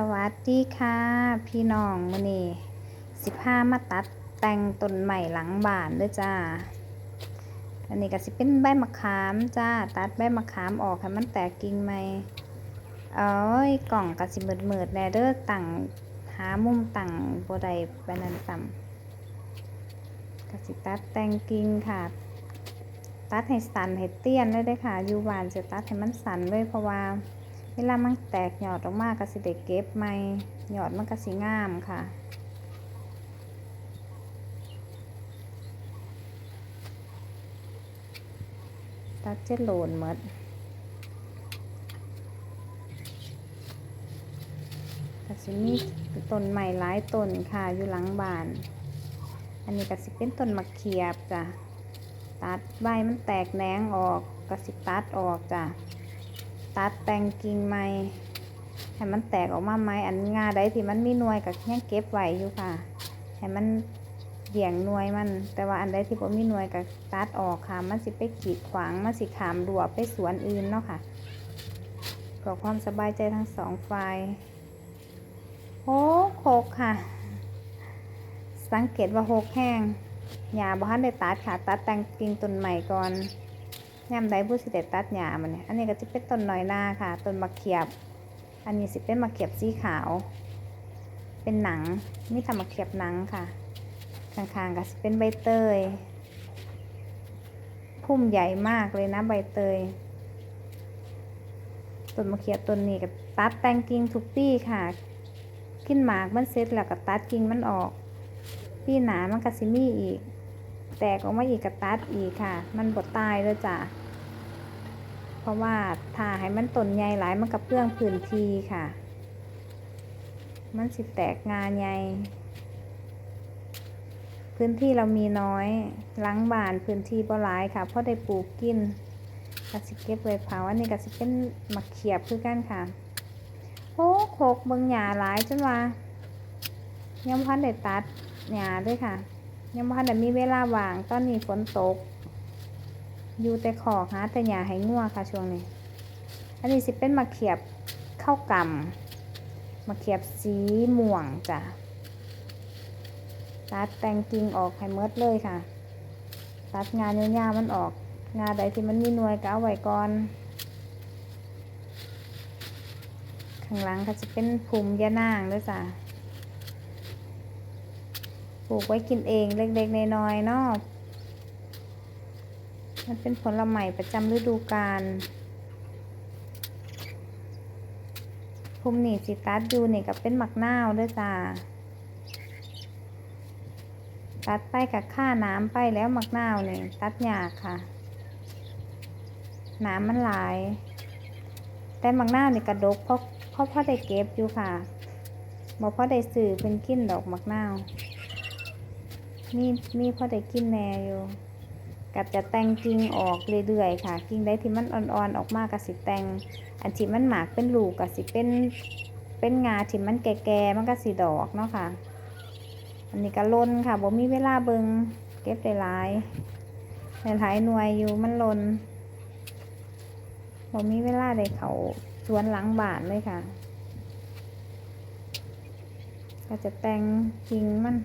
สวัสดีค่ะ พี่น้องมื้อนี้สิพามาตัดแต่งต้นใหม่หลังบ้านเด้อจ้า อันนี้ก็สิเป็นใบมะขามจ้า ตัดใบมะขามออกให้มันแตกกิ่งใหม่เอ้ยกล่องก็สิมืดๆแน่เด้อตั้งหามุมตั้งบ่ได้ปานนั้นซ้ำก็สิตัดแต่งกิ่งค่ะ ตัดให้สันให้เตี้ยนเลยเด้อค่ะ อยู่บ้านจะตัดให้มันสันเลยเพราะว่า เวลามันแตกหยอดออกมาก็สิได้เก็บใหม่หยอดมันก็สิงามค่ะ ตัดเจ็ดโหลนหมดก็สิมีต้นใหม่หลายต้นค่ะอยู่หลังบ้าน อันนี้ก็สิเป็นต้นมะเขียบจ้ะ ตัดใบมันแตกแหนงออกก็สิตัดออกจ้ะ ตัดแต่งกิ่งใหม่ให้มันแตกออกมาไหมอันงาใดที่มันมีหน่วยกับยังเก็บไว้อยู่ค่ะให้มันเดี่ยงหน่วยมัน แต่ว่าอันใดที่บ่มีหน่วยกับตัดออกค่ะ มันสิไปกีดขวางมันสิขามดัวไปสวนอื่นเนาะค่ะเพื่อความสบายใจทั้งสองฝ่ายโอ้โคกค่ะ สังเกตว่าโคกแห้งหญ้าบ่ทันได้ตัดค่ะ ตัดแต่งกิ่งต้นใหม่ก่อน ยามใดผู้สิเด็ตัดหญ้ามันเนี่ยอันนี้ก็จะเป็นต้นน้อยหน้าค่ะต้นมะเขียบ อันนี้สิเป็นมะเขียบสีขาว เป็นหนังนี่ทำมะเขียบหนังค่ะข้างๆก็สิเป็นใบเตยพุ่มใหญ่มากเลยนะใบเตยต้นมะเขียบต้นนี้ก็ตัดแต่งกิ่งทุกปีค่ะขึ้นหมากมันเสร็จแล้วก็ตัดกิ่งมันออกปีหนามันก็สิมีอีก แตกออกมาอีกกระตัดอีกค่ะ มันบดตายเลยจ้ะ เพราะว่าถ้าให้มันต้นใหญ่หลายมันกับเพื่องพื้นที่ค่ะ มันสิแตกงานใหญ่ พื้นที่เรามีน้อยหล้างบานพื้นที่บ่หลายค่ะ เพราะได้ปลูกกินก็สิเก็บไว้เผาอันนี้ก็สิเป็นมะเขียบคือกันค่ะโอ้โคกเบิงหญ้าหลายจนว่ายังพันได้ตัดหญ้าด้วยค่ะ ยังบ่ทันได้มีเวลาว่าง ตอนนี้ฝนตก อยู่แต่ขอกหาแต่หญ้าให้งัวค่ะช่วงนี้ อันนี้สิเป็นมะเขียบข้าวกำมะเขียบสีม่วงจ้ะตัดแต่งกิ่งออกให้เมดเลยค่ะ ตัดงานยาวๆมันออก งานใดที่มันมีหน่วยก็เอาไว้ก่อน ข้างหลังก็จะเป็นภูมิยะนางด้วยจ้ะ ปลูกไว้กินเองเล็กๆน้อยๆเนาะมันเป็นผลไม้ประจำฤดูกาลภูมินี่สิตัดอยู่นี่ก็เป็นหมักนาวด้วยจ้า ตัดไปกับค่าน้ำไปแล้วหมักนาวนี่ตัดยากค่ะ น้ำมันหลาย แต่หมักนาวนี่กระดกเพราะเพราะพ่อได้เก็บอยู่ค่ะบอกพ่อได้สื่อเป็นกินดอกหมักนาว มีมีพอได้กินแน่อยู่กับจะแต่งกิ่งออกเรื่อยๆค่ะ กิ่งใดที่มันอ่อนๆออกมากับสิแต่งอันที่มันหมากเป็นลูกกับสิเป็นเป็นงาที่มันแก่ๆมันก็สิดอกเนาะค่ะ อันนี้ก็ล้นค่ะบ่มีเวลาเบิงเก็บได้หลายหลายหน่วยอยู่มันล้นบ่มีเวลาได้เขาสวนหลังบ้านเลยค่ะ ก็จะแต่งกิ่งมัน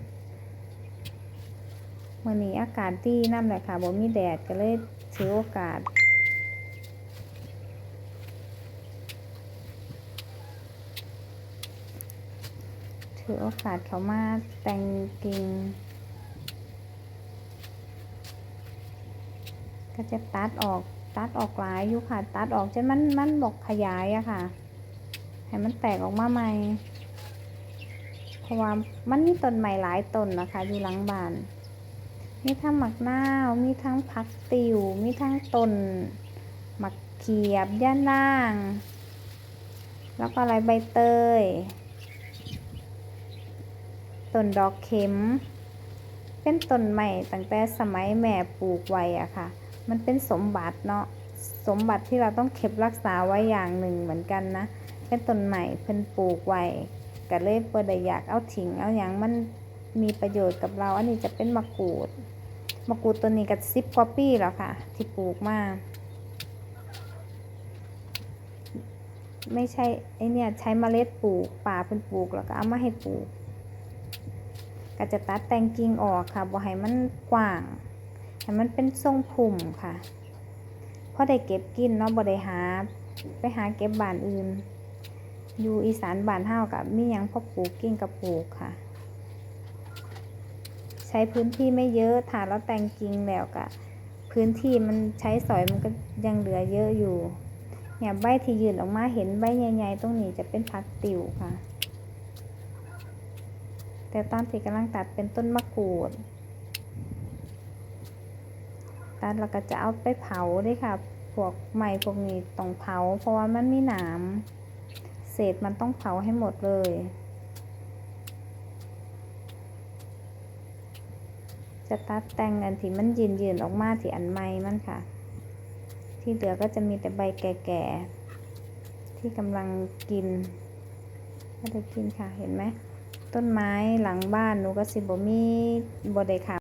วันนี้อากาศดีน้ำแหละค่ะบ่มีแดดก็เลยถือโอกาสถือโอกาสเขามาแต่งกิ่งก็จะตัดออกตัดออกหลายอยู่ค่ะ ตัดออกจนมันมันบอกขยายอะค่ะ ให้มันแตกออกมาใหม่ เพราะว่ามันมีต้นใหม่หลายต้นนะคะอยู่หลังบ้าน มีทั้งหมักหน้า มีทั้งพักติว มีทั้งต้นหมักเขียบย่านาง แล้วก็อะไรใบเตยต้นดอกเข็ม เป็นต้นใหม่ตั้งแต่สมัยแม่ปลูกไว้อะค่ะ มันเป็นสมบัติเนาะ สมบัติที่เราต้องเก็บรักษาไว้อย่างหนึ่งเหมือนกันนะ เป็นต้นใหม่เพิ่นปลูกไว้ก็เลยเปิดอยากเอาทิ้งเอาอย่างมัน มีประโยชน์กับเรา อันนี้จะเป็นมะกรูด มะกรูดตัวนี้ก็สิบกว่าปีแล้วค่ะ ที่ปลูกมาไม่ใช่ไอเนี่ยใช้เมล็ดปลูกป่าเพิ่นปลูกแล้วก็เอามาให้ปลูก ก็จะตัดแต่งกิ่งออกค่ะบ่ให้มันกว้างให้มันเป็นทรงพุ่มค่ะพอได้เก็บกินเนาะบ่ได้หา ไปหาเก็บบ้านอื่น อยู่อีสานบ้านเฮากับมีหยังพอปลูกกิ่งกับปลูกค่ะ ใช้พื้นที่ไม่เยอะถ้าเราแต่งกิ่งแล้วก็พื้นที่มันใช้สอยมันก็ยังเหลือเยอะอยู่เนี่ยใบที่ยืนออกมาเห็นใบใหญ่ๆตรงนี้จะเป็นผักติ๋วค่ะ แต่ตอนที่กำลังตัดเป็นต้นมะกรูดตัดแล้วก็จะเอาไปเผาด้วยค่ะ พวกไม้พวกนี้ต้องเผา เพราะว่ามันมีหนามเศษมันต้องเผาให้หมดเลย จะตัดแต่งอันที่มันยืนยืนๆออกมาที่อันใหม่มันค่ะ ที่เหลือก็จะมีแต่ใบแก่ๆที่กำลังกินก็จะกินค่ะเห็นไหมต้นไม้หลังบ้านหนูก็สิบ่มีบ่ได้ค่ะ